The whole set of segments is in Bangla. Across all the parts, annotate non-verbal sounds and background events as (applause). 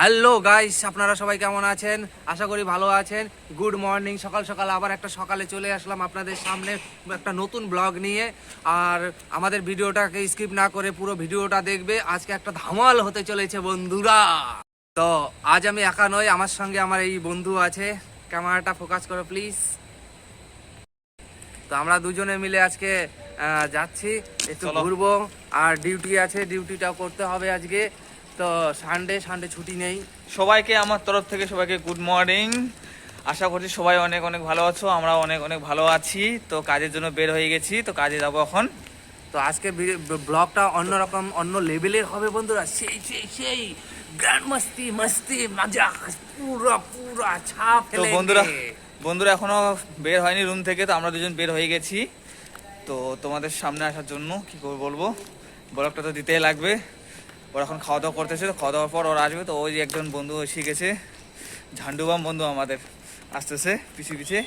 হ্যালো গাইস আপনারা সবাই কেমন আছেন? আশা করি ভালো আছেন। গুড মর্নিং সকাল সকাল আবার একটা সকালে চলে আসলাম আপনাদের সামনে একটা নতুন ব্লগ নিয়ে। আর আমাদের ভিডিওটাকে স্কিপ না করে পুরো ভিডিওটা দেখবে। আজকে একটা ধামাল হতে চলেছে বন্ধুরা। তো আজ আমি একা নই আমার সঙ্গে আমার এই বন্ধু আছে। ক্যামেরাটা ফোকাস করো প্লিজ তো আমরা দুজনে মিলে আজকে যাচ্ছি একটু। ঘুরবো। আর ডিউটি আছে ডিউটিটাও করতে হবে আজকে। তো সানডে সানডে ছুটি নেই। সবাইকে আমার তরফ থেকে সবাইকে গুড মর্নিং আশা করছি সবাই অনেক অনেক ভালো আছো আমরা অনেক অনেক ভালো আছি। তো কাজের জন্য বের হয়ে গেছি তো কাজে যাব এখন। তো আজকে ব্লগটা অন্যরকম অন্য লেভেলের হবে বন্ধুরা। সেই সেই সেই গ্র্যান্ড মস্তি মস্তি মজা পুরো পুরো ছাপ তো বন্ধুরা বন্ধুরা এখনও বের হয়নি রুম থেকে তো আমরা দুজন বের হয়ে গেছি। তো তোমাদের সামনে আসার জন্য কি করে বলব? ব্লগটা তো দিতেই লাগবে। ওরা এখন খাওয়া দাওয়া করতেছে তো খাওয়া দাওয়ার পর ওরা আসবে তো ওই যে একজন বন্ধু শিখেছে ঝান্ডুবাম বন্ধু আমাদের আসতেছে পিছে পিছে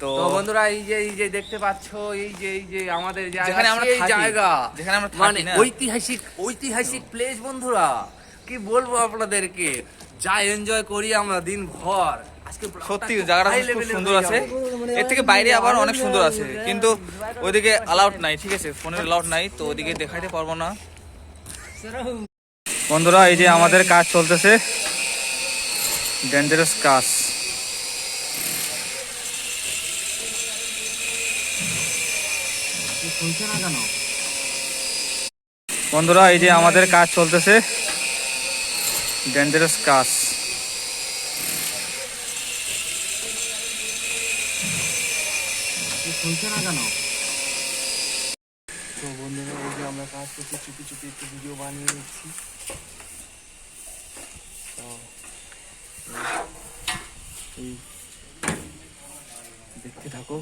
তো বন্ধুরা এই যে এই যে দেখতে পাচ্ছো এই যে এই যে আমাদের যেখানে আমরা থাকি, জায়গা যেখানে আমরা মানে ঐতিহাসিক ঐতিহাসিক প্লেস বন্ধুরা কি বলব আপনাদেরকে? যা এনজয় করি আমরা দিন ভর সত্যি জায়গাটা খুব সুন্দর আছে। এর থেকে বাইরে আবার অনেক সুন্দর আছে কিন্তু ওইদিকে অ্যালাউড নাই ঠিক আছে? ফোনের অ্যালাউড নাই তো ওইদিকে দেখাইতে পারব না। বন্ধুরা, এই যে আমাদের কাজ চলতেছে। ডেঞ্জারাস কাজ। বন্ধুরা, এই যে আমাদের কাজ চলতেছে। ডেঞ্জারাস কাজ। শুনছে না কেন? তো বন্ধুরা এই যে আমরা কাজ করছি চুপি চুপি একটু ভিডিও বানিয়ে নিচ্ছি তো এই দেখতে থাকো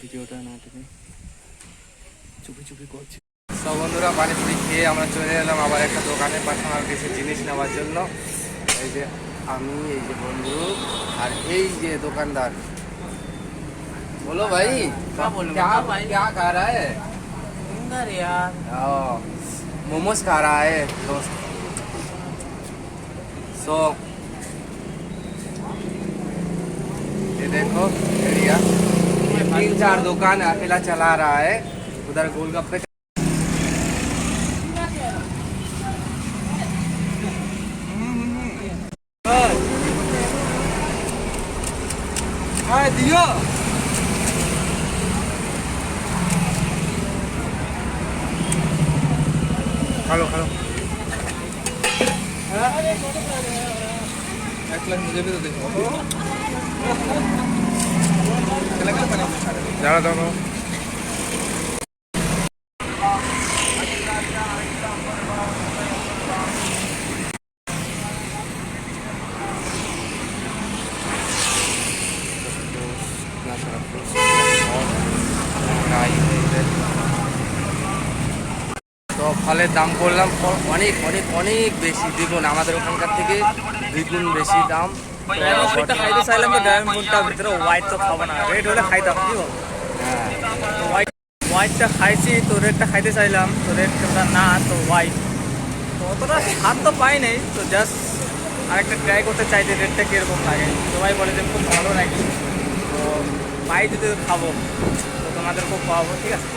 ভিডিওটা না টেনে চুপি চুপি করছি সব বন্ধুরা পানিপুরি খেয়ে আমরা চলে এলাম আবার একটা দোকানের পাশে আমার কিছু জিনিস নেওয়ার জন্য এই যে আমি এই যে বন্ধু আর এই যে দোকানদার बोलो भाई क्या बोलूं? क्या बताओ भाई। क्या खा रहा है फिंगर यार। ओ, मोमोज खा रहा है दोस्त। सो ये देखो एरिया तीन चार दुकान अकेला चला रहा है। उधर गोलगप्पे हाँ दियो। খালো খালো যারা জানো Nah, ini তো ফলের দাম করলাম অনেক অনেক অনেক বেশি দ্বিগুণ আমাদের ওখানকার থেকে দ্বিগুণ বেশি দাম। ড্রাগন খাইতে চাইলাম তো ড্রাগন ফ্রুটটা ভিতরে হোয়াইট তো খাব না। রেড হলে খাইতাম কি হ্যাঁ। হোয়াইট হোয়াইটটা খাইছি তো রেডটা খাইতে চাইলাম তো রেডটা না তো হোয়াইট তো অতটা স্বাদ তো পাই নাই তো জাস্ট আরেকটা ট্রাই করতে চাই যে রেডটা কীরকম লাগে। সবাই বলে যে খুব ভালো নাকি তো পাই যদি খাব তো তোমাদেরকেও খাওয়াবো ঠিক আছে?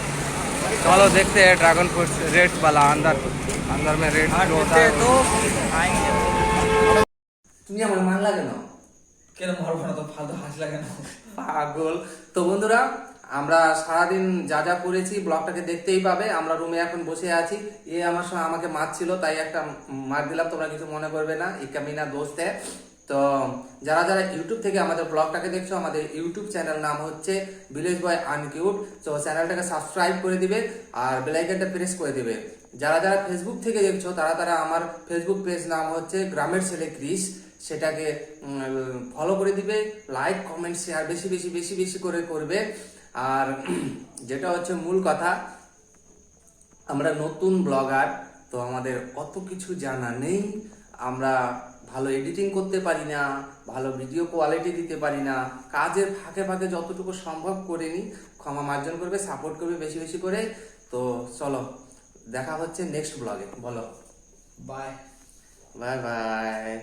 चलो देखते हैं ड्रैगन फ्रूट रेड वाला अंदर अंदर में रेड আর जो होता খেতে है তো খাইনি তুমি আমার মান লাগে না কেন মারবো না তো ফালতু হাস লাগে না পাগল তো বন্ধুরা আমরা সারাদিন যা যা করেছি ব্লগটাকে দেখতেই পাবে আমরা রুমে এখন বসে আছি এ আমার সঙ্গে আমাকে মারছিল তাই একটা মার দিলাম তোমরা কিছু মনে করবে না ইকামিনা দোস্ত হ্যাঁ। তো যারা যারা ইউটিউব থেকে আমাদের ব্লগটাকে দেখছ, আমাদের ইউটিউব চ্যানেল নাম হচ্ছে ভিলেজ বয় আনকিউট তো চ্যানেলটাকে সাবস্ক্রাইব করে দিবে আর বেলাইকনটা প্রেস করে দিবে। যারা যারা ফেসবুক থেকে দেখছ, তারা তারা আমার ফেসবুক পেজ নাম হচ্ছে গ্রামের ছেলে ক্রিস। সেটাকে ফলো করে দিবে লাইক কমেন্ট শেয়ার বেশি বেশি বেশি বেশি করে করবে। আর (clears throat) যেটা হচ্ছে মূল কথা, আমরা নতুন ব্লগার তো আমাদের অত কিছু জানা নেই। আমরা ভালো এডিটিং করতে পারি না ভালো ভিডিও কোয়ালিটি দিতে পারি না কাজের ফাঁকে ফাঁকে যতটুকু সম্ভব করে নিই ক্ষমা মার্জন করবে সাপোর্ট করবে বেশি বেশি করে তো চলো দেখা হচ্ছে নেক্সট ব্লগে বলো। Bye bye bye